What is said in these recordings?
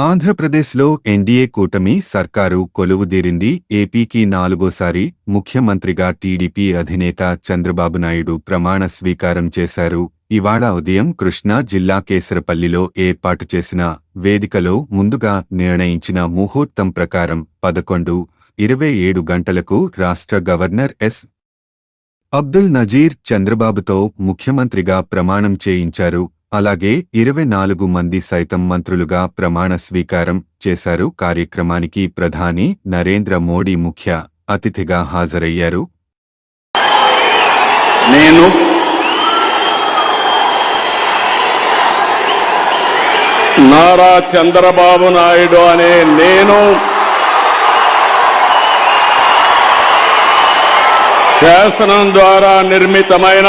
ఆంధ్రప్రదేశ్లో ఎన్డీఏ కూటమి సర్కారు కొలువుదీరింది. ఏపీకి నాలుగోసారి ముఖ్యమంత్రిగా టీడీపీ అధినేత చంద్రబాబు నాయుడు ప్రమాణ స్వీకారం చేశారు. ఇవాళ ఉదయం కృష్ణా జిల్లా కేసరపల్లిలో ఏర్పాటు చేసిన వేదికలో ముందుగా నిర్ణయించిన ముహూర్తం ప్రకారం పదకొండు ఇరవై ఏడు గంటలకు రాష్ట్ర గవర్నర్ ఎస్. అబ్దుల్ నజీర్ చంద్రబాబుతో ముఖ్యమంత్రిగా ప్రమాణం చేయించారు. అలాగే ఇరవై నాలుగు మంది సైతం మంత్రులుగా ప్రమాణ స్వీకారం చేశారు. కార్యక్రమానికి ప్రధాని నరేంద్ర మోడీ ముఖ్య అతిథిగా హాజరయ్యారు. నేను నారా చంద్రబాబు నాయుడు అనే నేను శాసనం ద్వారా నిర్మితమైన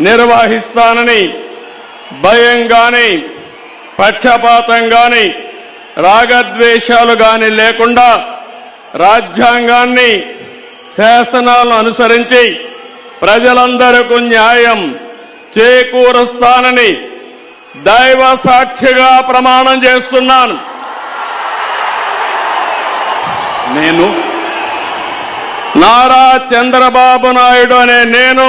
నిర్వహిస్తానని భయంగాని పక్షపాతంగాని పక్షపాతం రాగద్వేషాలు గాని లేకుండా రాజ్యాంగాన్ని శాసనాలను అనుసరించి ప్రజలందరకు న్యాయం చేకూరుస్తానని దైవ సాక్షిగా ప్రమాణం చేస్తున్నాను. నేను నారా చంద్రబాబు నాయుడు అనే నేను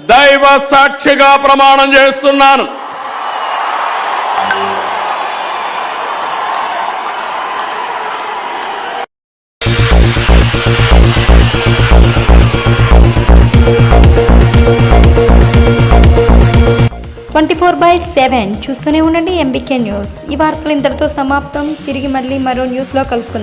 దైవ సాక్షిగా ప్రమాణం చేస్తున్నాను. ట్వంటీ ఫోర్ బై సెవెన్ చూస్తూనే ఉండండి ఎంబీకే న్యూస్. ఈ వార్తలు ఇంతటితో సమాప్తం. తిరిగి మళ్ళీ మరో న్యూస్లో కలుసుకుందాం.